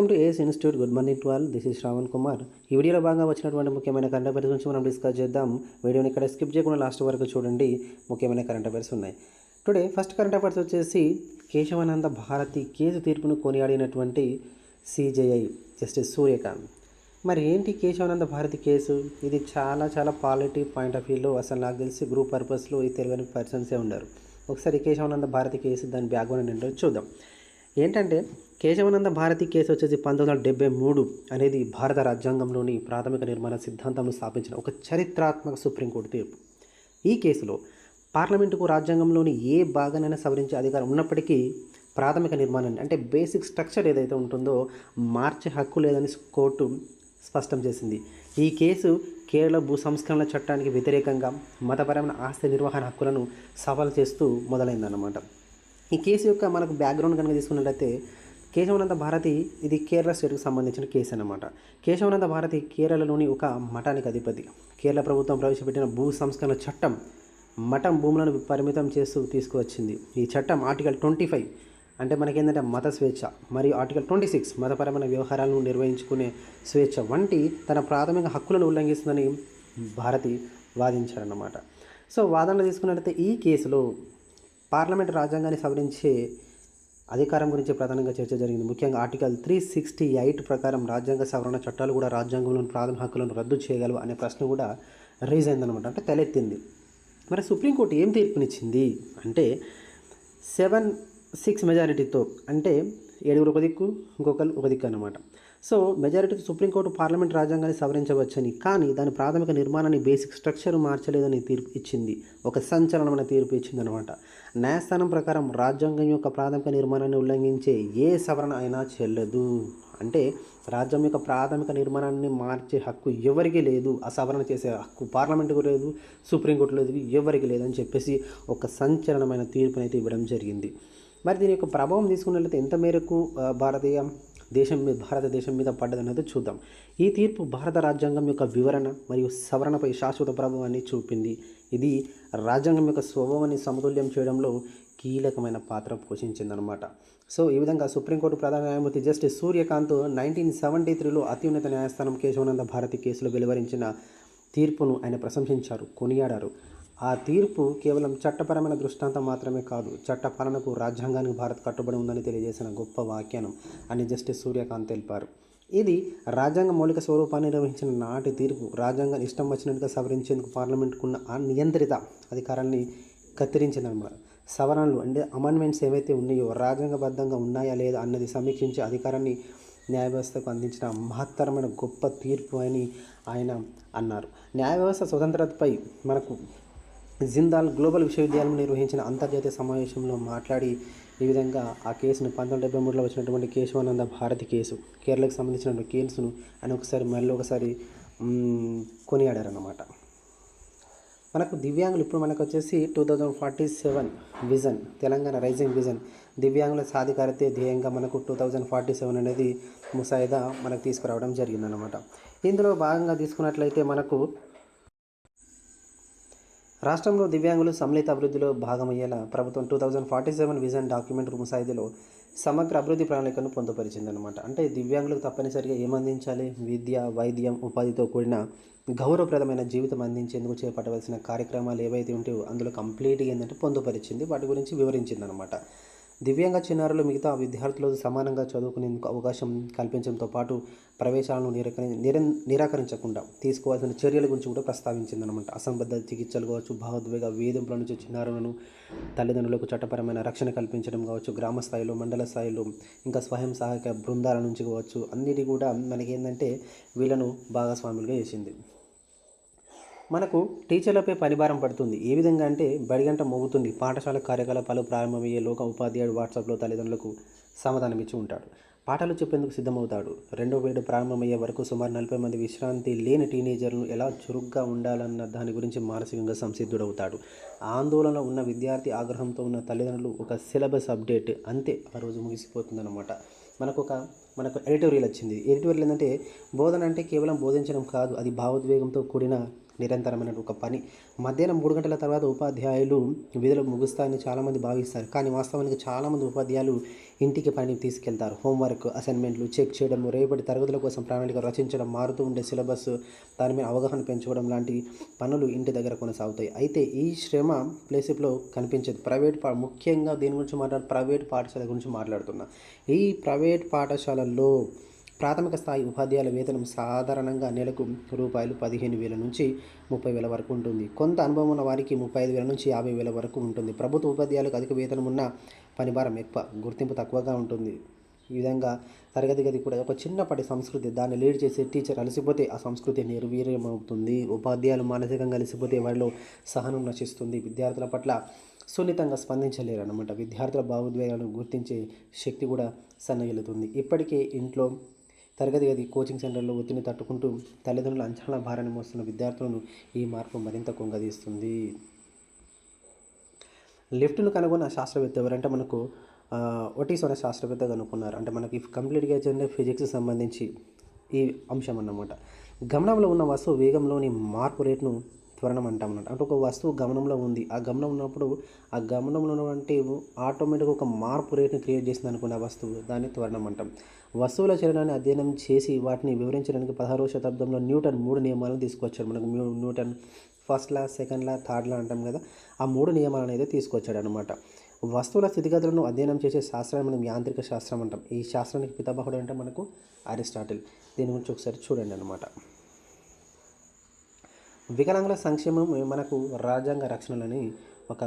Welcome to ACE institute good morning to all this is Shravan Kumar ఈ వీడియోలో భాగంగా వచ్చినటువంటి ముఖ్యమైన కరెంట్ అఫైర్స్ గురించి మనం డిస్కస్ చేద్దాం. వీడియోని ఇక్కడ స్కిప్ చేయకుండా లాస్ట్ వరకు చూడండి. ముఖ్యమైన కరెంట్ అఫైర్స్ ఉన్నాయి. టుడే ఫస్ట్ కరెంట్ అఫైర్స్ వచ్చేసి కేశవానంద భారతి కేసు తీర్పును కొనియాడినటువంటి సిజేఐ జస్టిస్ సూర్యకాంత్ మరి ఏంటి కేశవానంద భారతి కేసు? ఇది చాలా చాలా పాలిటీ పాయింట్ ఆఫ్ వ్యూలో అసలు నాకు తెలిసి గ్రూప్ పర్పస్లో ఈ తెలియని పర్సన్సే ఉన్నారు ఒకసారి కేశవానంద భారతి కేసు దాని బ్యాక్గ్రౌండ్ ఏంటో చూద్దాం. ఏంటంటే కేశవానంద భారతి కేసు వచ్చేసి పంతొమ్మిది వందల డెబ్బై మూడు అనేది భారత రాజ్యాంగంలోని ప్రాథమిక నిర్మాణ సిద్ధాంతంను స్థాపించిన ఒక చరిత్రాత్మక సుప్రీంకోర్టు తీర్పు. ఈ కేసులో పార్లమెంటుకు రాజ్యాంగంలోని ఏ భాగానైనా సవరించే అధికారం ఉన్నప్పటికీ ప్రాథమిక నిర్మాణాన్ని అంటే బేసిక్ స్ట్రక్చర్ ఏదైతే ఉంటుందో మార్చే హక్కు లేదని కోర్టు స్పష్టం చేసింది. ఈ కేసు కేరళ భూ సంస్కరణల చట్టానికి వ్యతిరేకంగా మతపరమైన ఆస్తి నిర్వహణ హక్కులను సవాల్ చేస్తూ మొదలైందన్నమాట. ఈ కేసు యొక్క మనకు బ్యాక్గ్రౌండ్ కనుక తీసుకున్నట్లయితే కేశవనంద భారతి ఇది కేరళ స్టేట్కి సంబంధించిన కేసు అనమాట కేశవనంద భారతి కేరళలోని ఒక మఠానికి అధిపతి. కేరళ ప్రభుత్వం ప్రవేశపెట్టిన భూ సంస్కరణ చట్టం మఠం భూములను పరిమితం చేస్తూ తీసుకువచ్చింది. ఈ చట్టం ఆర్టికల్ ట్వంటీ ఫైవ్ అంటే మనకేంటంటే మత స్వేచ్ఛ మరియు ఆర్టికల్ ట్వంటీ సిక్స్ మతపరమైన వ్యవహారాలను నిర్వహించుకునే స్వేచ్ఛ వంటి తన ప్రాథమిక హక్కులను ఉల్లంఘిస్తుందని భారతి వాదించారన్నమాట సో వాదనలు తీసుకున్నట్లయితే ఈ కేసులో పార్లమెంట్ రాజ్యాంగాన్ని సవరించే అధికారం గురించి ప్రధానంగా చర్చ జరిగింది. ముఖ్యంగా ఆర్టికల్ త్రీ సిక్స్టీ ఎయిట్ ప్రకారం రాజ్యాంగ సవరణ చట్టాలు కూడా రాజ్యాంగంలోని ప్రాథమిక హక్కులను రద్దు చేయగలవు అనే ప్రశ్న కూడా రైజ్ అయిందనమాట అంటే తలెత్తింది. మరి సుప్రీంకోర్టు ఏం తీర్పునిచ్చింది? అంటే సెవెన్ సిక్స్ మెజారిటీతో అంటే ఏడుగురు ఒక దిక్కు ఇంకొకరు ఒక దిక్కు అనమాట సో మెజారిటీ సుప్రీంకోర్టు పార్లమెంట్ రాజ్యాంగాన్ని సవరించవచ్చని కానీ దాని ప్రాథమిక నిర్మాణాన్ని బేసిక్ స్ట్రక్చర్ మార్చలేదని తీర్పు ఇచ్చింది. ఒక సంచలనమైన తీర్పు ఇచ్చిందనమాట న్యాయస్థానం ప్రకారం రాజ్యాంగం యొక్క ప్రాథమిక నిర్మాణాన్ని ఉల్లంఘించే ఏ సవరణ అయినా చెల్లదు. అంటే రాజ్యం యొక్క ప్రాథమిక నిర్మాణాన్ని మార్చే హక్కు ఎవరికి లేదు. ఆ సవరణ చేసే హక్కు పార్లమెంటుకు లేదు సుప్రీంకోర్టు లేదు ఎవరికి లేదని చెప్పేసి ఒక సంచలనమైన తీర్పునైతే ఇవ్వడం జరిగింది. మరి దీని యొక్క ప్రభావం తీసుకున్నట్లయితే ఎంత మేరకు భారతీయ దేశం మీద భారతదేశం మీద పడ్డదన్నది చూద్దాం. ఈ తీర్పు భారత రాజ్యాంగం యొక్క వివరణ మరియు సవరణపై శాశ్వత ప్రభావాన్ని చూపింది. ఇది రాజ్యాంగం యొక్క స్వభావాన్ని సమతుల్యం చేయడంలో కీలకమైన పాత్ర పోషించిందనమాట సో ఈ విధంగా సుప్రీంకోర్టు ప్రధాన న్యాయమూర్తి జస్టిస్ సూర్యకాంత్ నైన్టీన్ సెవెంటీ త్రీలో అత్యున్నత న్యాయస్థానం కేశవానంద భారతి కేసులో వెలువరించిన తీర్పును ఆయన ప్రశంసించారు కొనియాడారు. ఆ తీర్పు కేవలం చట్టపరమైన దృష్టాంతం మాత్రమే కాదు చట్ట పాలనకు రాజ్యాంగానికి భారత్ కట్టుబడి ఉందని తెలియజేసిన గొప్ప వ్యాఖ్యానం అని జస్టిస్ సూర్యకాంత్ తెలిపారు. ఇది రాజ్యాంగ మౌలిక స్వరూపాన్ని నిర్వహించిన నాటి తీర్పు. రాజ్యాంగం ఇష్టం వచ్చినట్టుగా సవరించేందుకు పార్లమెంట్కున్న ఆ నియంత్రిత అధికారాన్ని కత్తిరించిందన్నమాట. సవరణలు అంటే అమెండ్మెంట్స్ ఏవైతే ఉన్నాయో రాజ్యాంగబద్ధంగా ఉన్నాయా లేదా అన్నది సమీక్షించే అధికారాన్ని న్యాయ వ్యవస్థకు అందించిన మహత్తరమైన గొప్ప తీర్పు అని ఆయన అన్నారు. న్యాయ వ్యవస్థ స్వతంత్రతపై మనకు జిందాల్ గ్లోబల్ విశ్వవిద్యాలయం నిర్వహించిన అంతర్జాతీయ సమావేశంలో మాట్లాడి ఈ విధంగా ఆ కేసును పంతొమ్మిది డెబ్బై మూడులో వచ్చినటువంటి కేశవానంద భారతి కేసు కేరళకు సంబంధించినటువంటి కేసును అని ఒకసారి మళ్ళీ ఒకసారి కొనియాడారన్నమాట. మనకు దివ్యాంగులు ఇప్పుడు మనకు వచ్చేసి two thousand forty seven vision Telangana rising vision. దివ్యాంగుల సాధికారతే ధ్యేయంగా మనకు టూ థౌజండ్ ఫార్టీ సెవెన్ అనేది ముసాయిదా మనకు తీసుకురావడం జరిగిందనమాట ఇందులో భాగంగా తీసుకున్నట్లయితే మనకు రాష్ట్రంలో దివ్యాంగులు సమ్మిళిత అభివృద్ధిలో భాగమయ్యేలా ప్రభుత్వం two thousand forty seven vision document ముసాయిదాలో సమగ్ర అభివృద్ధి ప్రణాళికను పొందుపరిచిందనమాట అంటే దివ్యాంగులకు తప్పనిసరిగా ఏమందించాలి విద్య వైద్యం ఉపాధితో కూడిన గౌరవప్రదమైన జీవితం అందించేందుకు చేపట్టవలసిన కార్యక్రమాలు ఏవైతే ఉంటాయో అందులో కంప్లీట్గా ఏంటంటే పొందుపరిచింది. వాటి గురించి వివరించింది అనమాట దివ్యాంగ చిన్నారులు మిగతా విద్యార్థులతో సమానంగా చదువుకునేందుకు అవకాశం కల్పించడంతో పాటు ప్రవేశాలను నిరాకరి నిరాకరించకుండా తీసుకోవాల్సిన చర్యల గురించి కూడా ప్రస్తావించిందనమాట అసంబద్ధ చికిత్సలు కావచ్చు భావోద్వేగ వేధింపుల నుంచి చిన్నారులను తల్లిదండ్రులకు చట్టపరమైన రక్షణ కల్పించడం కావచ్చు గ్రామ స్థాయిలో మండల స్థాయిలో ఇంకా స్వయం సహాయక బృందాల నుంచి కావచ్చు అన్నిటి కూడా మనకేంటంటే వీళ్ళను భాగస్వాములుగా చేసింది. మనకు టీచర్లపై పనిభారం పడుతుంది. ఏ విధంగా అంటే బడిగంట మోగుతుంది. పాఠశాల కార్యకలాపాలు ప్రారంభమయ్యే లోక ఉపాధ్యాయుడు వాట్సాప్లో తల్లిదండ్రులకు సమాధానం ఇచ్చి ఉంటాడు. పాఠాలు చెప్పేందుకు సిద్ధమవుతాడు. రెండో వేడు ప్రారంభమయ్యే వరకు సుమారు నలభై మంది విశ్రాంతి లేని టీనేజర్లు ఎలా చురుగ్గా ఉండాలన్న దాని గురించి మానసికంగా సంసిద్ధుడవుతాడు. ఆందోళన ఉన్న విద్యార్థి ఆగ్రహంతో ఉన్న తల్లిదండ్రులు ఒక సిలబస్ అప్డేట్ అంతే ఆ రోజు ముగిసిపోతుందన్నమాట. మనకు ఒక మనకు ఎడిటోరియల్ వచ్చింది. ఎడిటోరియల్ ఏంటంటే బోధన అంటే కేవలం బోధించడం కాదు అది భావోద్వేగంతో కూడిన నిరంతరమైన ఒక పని. మధ్యాహ్నం మూడు గంటల తర్వాత ఉపాధ్యాయులు విధులు ముగుస్తాయని చాలామంది భావిస్తారు. కానీ వాస్తవానికి చాలామంది ఉపాధ్యాయులు ఇంటికి పని తీసుకెళ్తారు. హోంవర్క్ అసైన్మెంట్లు చెక్ చేయడం రేపటి తరగతుల కోసం ప్రణాళిక రచించడం మారుతూ ఉండే సిలబస్ దాని మీద అవగాహన పెంచుకోవడం లాంటి పనులు ఇంటి దగ్గర కొనసాగుతాయి. అయితే ఈ శ్రమ ప్లేసిప్లో కనిపించదు. ప్రైవేట్ పా ముఖ్యంగా దీని గురించి మాట్లాడు ప్రైవేట్ పాఠశాల గురించి మాట్లాడుతున్నా. ఈ ప్రైవేట్ పాఠశాలల్లో ప్రాథమిక స్థాయి ఉపాధ్యాయుల వేతనం సాధారణంగా నెలకు రూపాయలు పదిహేను వేల నుంచి ముప్పై వేల వరకు ఉంటుంది. కొంత అనుభవం ఉన్న వారికి ముప్పై ఐదు వేల నుంచి యాభై వేల వరకు ఉంటుంది. ప్రభుత్వ ఉపాధ్యాయులకు అధిక వేతనం ఉన్న పని భారం ఎక్కువ గుర్తింపు తక్కువగా ఉంటుంది. ఈ విధంగా తరగతి గది కూడా ఒక చిన్నపాటి సంస్కృతి దాన్ని లీడ్ చేసే టీచర్ అలసిపోతే ఆ సంస్కృతి నిర్వీర్యమవుతుంది. ఉపాధ్యాయులు మానసికంగా అలసిపోతే వారిలో సహనం నశిస్తుంది. విద్యార్థుల పట్ల సున్నితంగా స్పందించలేరు అనమాట విద్యార్థుల భావోద్వేగాలను గుర్తించే శక్తి కూడా సన్నగిలుతుంది ఇప్పటికే ఇంట్లో తరగతి గది కోచింగ్ సెంటర్లో ఒత్తిడిని తట్టుకుంటూ తల్లిదండ్రుల అంచనా భారాన్ని మోస్తున్న విద్యార్థులను ఈ మార్పు మరింత కుంగదీస్తుంది. లిఫ్ట్ను కనుగొన్న శాస్త్రవేత్త ఎవరంటే మనకు ఒటీస్ అనే శాస్త్రవేత్త కనుక్కున్నారు. అంటే మనకి కంప్లీట్గా ఏంటంటే ఫిజిక్స్ సంబంధించి ఈ అంశం అన్నమాట గమనంలో ఉన్న వస్తువు వేగంలోని మార్పు రేటును త్వరణం అంటాం అన్నమాట అంటే ఒక వస్తువు గమనంలో ఉంది. ఆ గమనం ఉన్నప్పుడు ఆ గమనంలో ఉన్నటువంటి ఆటోమేటిక్గా ఒక మార్పు రేట్ని క్రియేట్ చేసింది అనుకున్న ఆ వస్తువు. దాన్ని త్వరణం అంటాం. వస్తువుల చలనాన్ని అధ్యయనం చేసి వాటిని వివరించడానికి పదహారవ శతాబ్దంలో న్యూటన్ మూడు నియమాలను తీసుకొచ్చాడు. మనకు Newton first law second law third law అంటాం కదా. ఆ మూడు నియమాలను అయితే తీసుకొచ్చాడు అనమాట వస్తువుల స్థితిగతులను అధ్యయనం చేసే శాస్త్రాన్ని మనం యాంత్రిక శాస్త్రం అంటాం. ఈ శాస్త్రానికి పితామహుడు అంటే మనకు అరిస్టాటిల్. దీని గురించి ఒకసారి చూడండి అనమాట వికలాంగుల సంక్షేమం మనకు రాజ్యాంగ రక్షణలని ఒక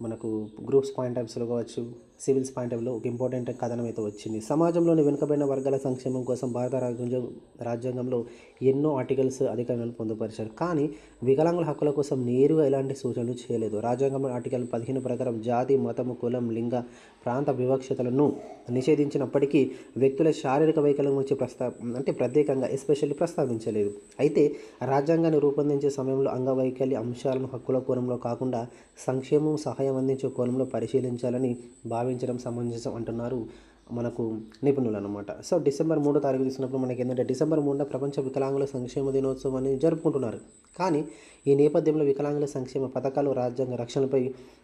మనకు గ్రూప్స్ పాయింట్ ఆఫ్ వ్యూస్లో కావచ్చు సివిల్స్ పాయింట్ ఆఫ్ ఒక ఇంపార్టెంట్ కథనం అయితే వచ్చింది. సమాజంలోని వెనుకబడిన వర్గాల సంక్షేమం కోసం భారత రాజ్యాంగం రాజ్యాంగంలో ఎన్నో ఆర్టికల్స్ అధికారులను పొందుపరిచారు. కానీ వికలాంగుల హక్కుల కోసం నేరుగా ఎలాంటి సూచనలు చేయలేదు. రాజ్యాంగంలో ఆర్టికల్ పదిహేను ప్రకారం జాతి మతము కులం లింగ ప్రాంత వివక్షతలను నిషేధించినప్పటికీ వ్యక్తుల శారీరక వైకల్యం గురించి ప్రస్తా అంటే ప్రత్యేకంగా ఎస్పెషల్లీ ప్రస్తావించలేదు. అయితే రాజ్యాంగాన్ని రూపొందించే సమయంలో అంగవైకల్య అంశాలను హక్కుల కోణంలో కాకుండా సంక్షేమం సహాయం అందించే కోణంలో పరిశీలించాలని భావి భావించడం సమంజసం అంటున్నారు. మనకు నిపుణులు అనమాట సో డిసెంబర్ మూడో తారీఖు తీసినప్పుడు మనకి ఏంటంటే డిసెంబర్ మూడున ప్రపంచ వికలాంగుల సంక్షేమ దినోత్సవం అని జరుపుకుంటున్నారు. కానీ ఈ నేపథ్యంలో వికలాంగుల సంక్షేమ పథకాలు రాజ్యాంగ రక్షణపై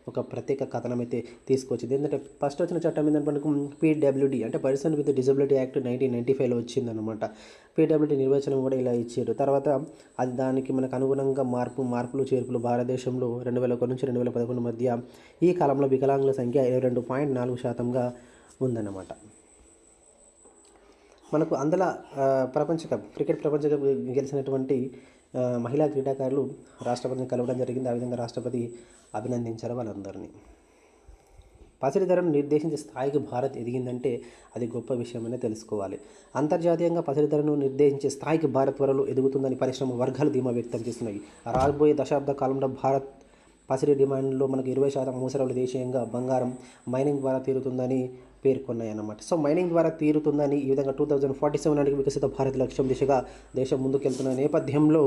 ఒక ప్రత్యేక కథనం అయితే తీసుకొచ్చింది. ఎందుకంటే ఫస్ట్ వచ్చిన చట్టం ఏంటంటే మనకు పీడబ్ల్యూడి అంటే person with disability act nineteen ninety ఫైవ్లో వచ్చిందనమాట పీడబ్ల్యూడి నిర్వచనం కూడా ఇలా ఇచ్చారు తర్వాత అది దానికి మనకు అనుగుణంగా మార్పు మార్పులు చేర్పులు భారతదేశంలో రెండు వేల ఒకటి నుంచి రెండు వేల పదకొండు మధ్య ఈ కాలంలో వికలాంగుల సంఖ్య ఇరవై రెండు పాయింట్ నాలుగు శాతంగా ఉందన్నమాట. మనకు అందులో ప్రపంచకప్ ప్రపంచ కప్ క్రికెట్ ప్రపంచ కప్ గెలిచినటువంటి మహిళా క్రీడాకారులు రాష్ట్రపతిని కలవడం జరిగింది. ఆ విధంగా రాష్ట్రపతి అభినందించారు వాళ్ళందరినీ. పసిడి ధరను నిర్దేశించే స్థాయికి భారత్ ఎదిగిందంటే అది గొప్ప విషయమనే తెలుసుకోవాలి. అంతర్జాతీయంగా పసిడి ధరను నిర్దేశించే స్థాయికి భారత్ త్వరలో ఎదుగుతుందని పరిశ్రమ వర్గాలు ధీమా వ్యక్తం చేస్తున్నాయి. రాబోయే దశాబ్ద కాలంలో భారత్ పసిడి డిమాండ్లో మనకు ఇరవై శాతం మూసరాలు దేశీయంగా బంగారం మైనింగ్ ద్వారా తీరుతుందని పేర్కొన్నాయన్నమాట. సో మైనింగ్ ద్వారా తీరుతుందని ఈ విధంగా టూ థౌజండ్ ఫార్టీ సెవెన్ నాటికి వికసిత భారత్ లక్ష్యం దిశగా దేశం ముందుకెళ్తున్న నేపథ్యంలో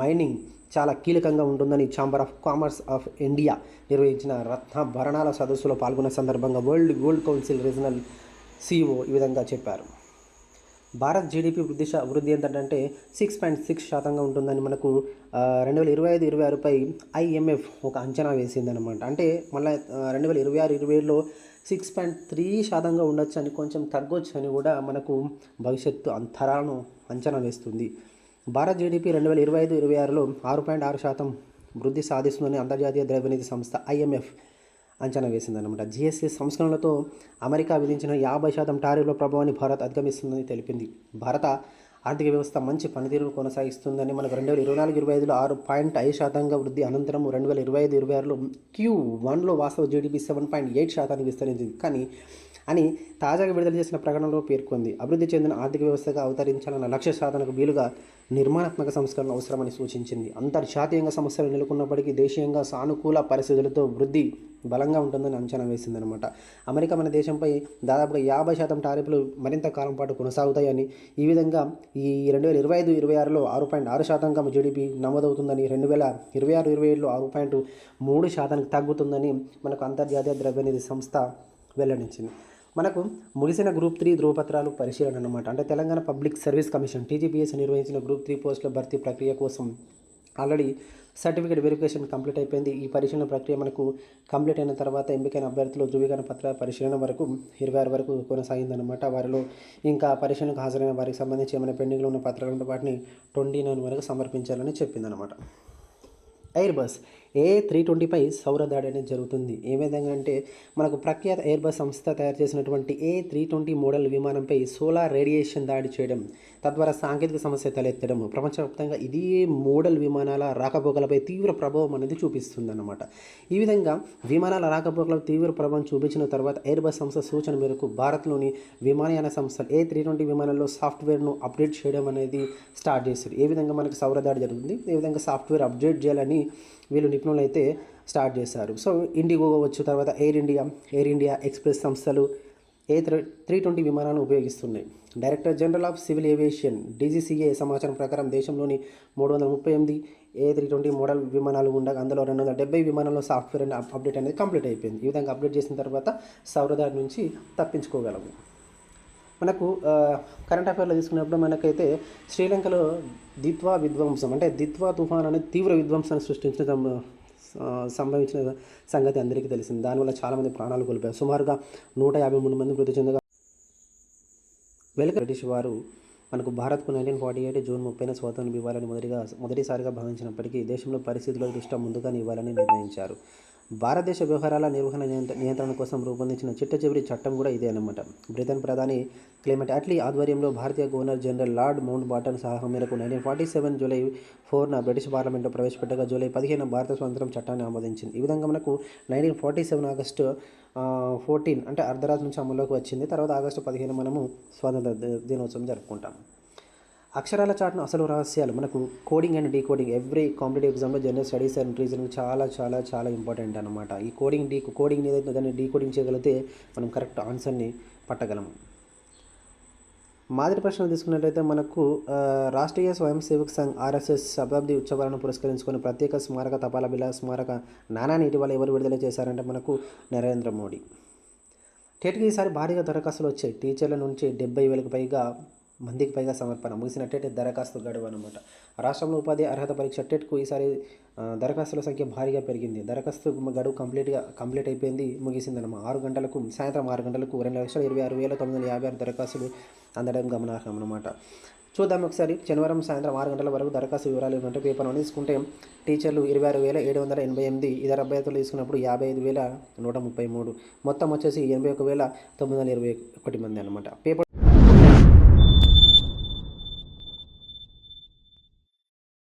మైనింగ్ చాలా కీలకంగా ఉంటుందని chamber of commerce of India నిర్వహించిన రత్న భరణాల సదస్సులో పాల్గొన్న సందర్భంగా World Gold Council regional CEO ఈ విధంగా చెప్పారు. భారత్ జీడిపి వృద్ధి వృద్ధి ఏంటంటే సిక్స్ పాయింట్ సిక్స్ శాతంగా ఉంటుందని మనకు రెండు వేల ఇరవై ఐదు ఇరవై ఆరుపై ఐఎంఎఫ్ ఒక అంచనా వేసిందనమాట అంటే మళ్ళీ రెండు వేల ఇరవై ఆరు ఇరవై ఏడులో సిక్స్ పాయింట్ త్రీ శాతంగా ఉండొచ్చు అని కొంచెం తగ్గొచ్చు అని కూడా మనకు భవిష్యత్తు అంతరాలను అంచనా వేస్తుంది. భారత్ జీడిపి రెండు వేల ఇరవై ఐదు ఇరవై ఆరులో ఆరు పాయింట్ ఆరు శాతం వృద్ధి సాధిస్తుందని అంతర్జాతీయ ద్రవ్యనిధి సంస్థ ఐఎంఎఫ్ అంచనా వేసిందన్నమాట. జిఎస్టీ సంస్కరణలతో అమెరికా విధించిన యాభై శాతం టారిఫ్ల ప్రభావాన్ని భారత్ అధిగమిస్తుందని తెలిపింది. భారత ఆర్థిక వ్యవస్థ మంచి పనితీరును కొనసాగిస్తుందని మనకు రెండు వేల ఇరవై నాలుగు ఇరవై ఐదులో ఆరు పాయింట్ ఐదు శాతంగా వృద్ధి అనంతరం రెండు వేల ఇరవై ఐదు ఇరవై ఆరులో క్యూ వన్లో వాస్తవ జీడిపి సెవెన్ పాయింట్ ఎయిట్ శాతానికి విస్తరించింది. కానీ అని తాజాగా విడుదల చేసిన ప్రకటనలో పేర్కొంది. అభివృద్ధి చెందిన ఆర్థిక వ్యవస్థగా అవతరించాలన్న లక్ష్య సాధనకు వీలుగా నిర్మాణాత్మక సంస్కరణ అవసరమని సూచించింది. అంతర్జాతీయంగా సమస్యలు నెలకొన్నప్పటికీ దేశీయంగా సానుకూల పరిస్థితులతో వృద్ధి బలంగా ఉంటుందని అంచనా వేసిందనమాట. అమెరికా మన దేశంపై దాదాపుగా యాభై శాతం టారిఫ్లు మరింత కాలం పాటు కొనసాగుతాయని ఈ విధంగా ఈ రెండు వేల ఇరవై ఐదు ఇరవై ఆరులో ఆరు పాయింట్ ఆరు శాతంగా జీడిపి నమోదవుతుందని రెండు వేల ఇరవై ఆరు ఇరవై ఏడులో ఆరు పాయింట్ మూడు శాతానికి తగ్గుతుందని మనకు అంతర్జాతీయ ద్రవ్యనిధి సంస్థ వెల్లడించింది. మనకు ముగిసిన గ్రూప్ త్రీ ధృవపత్రాలు పరిశీలన అన్నమాట. అంటే Telangana public service commission TGPSC నిర్వహించిన గ్రూప్ త్రీ పోస్టుల భర్తీ ప్రక్రియ కోసం ఆల్రెడీ సర్టిఫికేట్ వెరిఫికేషన్ కంప్లీట్ అయిపోయింది. ఈ పరిశీలన ప్రక్రియ మనకు కంప్లీట్ అయిన తర్వాత ఎంపికైన అభ్యర్థులు ధృవీకరణ పత్ర పరిశీలన వరకు ఇరవై ఆరు వరకు కొనసాగిందనమాట వారిలో ఇంకా పరిశీలనకు హాజరైన వారికి సంబంధించి ఏమైనా పెండింగ్లో ఉన్న పత్రాలు ఉంటే వాటిని ట్వంటీ నైన్ వరకు సమర్పించాలని చెప్పిందనమాట ఎయిర్ బస్ ఏ త్రీ ట్వంటీపై సౌర దాడి అనేది జరుగుతుంది. ఏ విధంగా అంటే మనకు ప్రఖ్యాత ఎయిర్బస్ సంస్థ తయారు చేసినటువంటి ఏ త్రీ ట్వంటీ మోడల్ విమానంపై సోలార్ రేడియేషన్ దాడి చేయడం తద్వారా సాంకేతిక సమస్య తలెత్తడం ప్రపంచవ్యాప్తంగా ఇది మోడల్ విమానాల రాకపోకలపై తీవ్ర ప్రభావం అనేది చూపిస్తుంది అన్నమాట ఈ విధంగా విమానాల రాకపోకలపై తీవ్ర ప్రభావం చూపించిన తర్వాత ఎయిర్ బస్ సంస్థ సూచన మేరకు భారత్లోని విమానయాన సంస్థలు ఏ త్రీ ట్వంటీ విమానంలో సాఫ్ట్వేర్ను అప్డేట్ చేయడం అనేది స్టార్ట్ చేశారు. ఏ విధంగా మనకి సౌర దాడి జరుగుతుంది? ఏ విధంగా సాఫ్ట్వేర్ అప్డేట్ చేయాలని వీళ్ళు నిపుణులు అయితే స్టార్ట్ చేశారు. సో ఇండిగో వచ్చు తర్వాత air India air India express సంస్థలు ఏ త్రీ ట్వంటీ విమానాలను ఉపయోగిస్తున్నాయి. Director general of civil aviation DGCA సమాచారం ప్రకారం దేశంలోని మూడు వందల ముప్పై ఎనిమిది ఏ త్రీ ట్వంటీ మోడల్ విమానాలు ఉండగా అందులో రెండు వందల డెబ్బై విమానాల్లో సాఫ్ట్వేర్ అప్డేట్ అనేది కంప్లీట్ అయిపోయింది. ఈ విధంగా అప్డేట్ చేసిన తర్వాత సౌరదారి నుంచి తప్పించుకోగలము. మనకు కరెంట్ అఫైర్లో తీసుకున్నప్పుడు మనకైతే శ్రీలంకలో దిత్వా విధ్వంసం అంటే దిత్వా తుఫాన్ అనేది తీవ్ర విధ్వంసాన్ని సృష్టించిన సంభవించిన సంగతి అందరికీ తెలిసింది. దానివల్ల చాలామంది ప్రాణాలు కోల్పోయారు. సుమారుగా నూట యాభై మూడు మంది మృతి చెందగా వెలుక బ్రిటిష్ వారు మనకు భారత్కు నైన్టీన్ ఫార్టీ ఎయిట్ జూన్ ముప్పైన స్వాతంత్రం ఇవ్వాలని మొదటిగా మొదటిసారిగా భావించినప్పటికీ దేశంలో పరిస్థితుల దృష్ట్యా ముందుగానే ఇవ్వాలని నిర్ణయించారు. భారతదేశ వ్యవహారాల నిర్వహణ నియంత్రణ కోసం రూపొందించిన చిట్ట చివరి చట్టం కూడా ఇదే అనమాట బ్రిటన్ ప్రధాని క్లైమేట్ అట్లీ ఆధ్వర్యంలో భారతీయ governor general lord Mountbatten సలహా మేరకు నైన్టీన్ ఫార్టీ సెవెన్ జూలై ఫోర్న బ్రిటిష్ పార్లమెంట్లో ప్రవేశపెట్టగా జూలై పదిహేను భారత స్వాతంత్రం చట్టాన్ని ఆమోదించింది. ఈ విధంగా మనకు nineteen forty seven August fourteen అంటే అర్ధరాత్రి నుంచి అమల్లోకి వచ్చింది. తర్వాత ఆగస్టు పదిహేను మనము స్వాతంత్ర దినోత్సవం జరుపుకుంటాం. అక్షరాల చాటును అసలు రహస్యాలు. మనకు coding and decoding every competitive ఎగ్జామ్లో జనరల్ స్టడీస్ అండ్ రీజనింగ్ చాలా చాలా చాలా ఇంపార్టెంట్ అనమాట ఈ కోడింగ్ డీ కోడింగ్ ఏదైతే దాన్ని డీకోడింగ్ చేయగలిగితే మనం కరెక్ట్ ఆన్సర్ని పట్టగలము మాదిరి ప్రశ్నలు తీసుకున్నట్లయితే మనకు రాష్ట్రీయ స్వయం సేవక్ సంఘ్ ఆర్ఎస్ఎస్ శతాబ్ది ఉత్సవాలను పురస్కరించుకొని ప్రత్యేక స్మారక తపాలా బిల స్మారక నాణాన్ని ఇటీవల ఎవరు విడుదల చేశారంటే మనకు నరేంద్ర మోడీ. టెట్కి ఈసారి భారీగా దరఖాస్తులు వచ్చాయి. టీచర్ల నుంచి డెబ్బై వేలకు పైగా మందికి పైగా సమర్పణ ముగిసిన టెట్ దరఖాస్తు గడువు అనమాట రాష్ట్రంలో ఉపాధి అర్హత పరీక్ష టెట్కు ఈసారి దరఖాస్తుల సంఖ్య భారీగా పెరిగింది. దరఖాస్తు గడువు కంప్లీట్గా కంప్లీట్ అయిపోయింది ముగిసిందన్నమాట ఆరు గంటలకు సాయంత్రం ఆరు గంటలకు రెండు లక్షల ఇరవై ఆరు వేల తొమ్మిది వందల యాభై ఆరు దరఖాస్తులు అందడం గమనార్హం అనమాట చూద్దాం ఒకసారి శనివారం సాయంత్రం ఆరు గంటల వరకు దరఖాస్తు వివరాలు ఏమంటే పేపర్ అని తీసుకుంటే టీచర్లు ఇరవై ఆరు వేల ఏడు వందల ఎనభై ఎనిమిది ఇతర అభ్యర్థులు తీసుకున్నప్పుడు యాభై ఐదు వేల నూట ముప్పై మూడు. మొత్తం వచ్చేసి ఎనభై ఒక వేల తొమ్మిది వందల ఇరవై ఒకటి మంది అనమాట పేపర్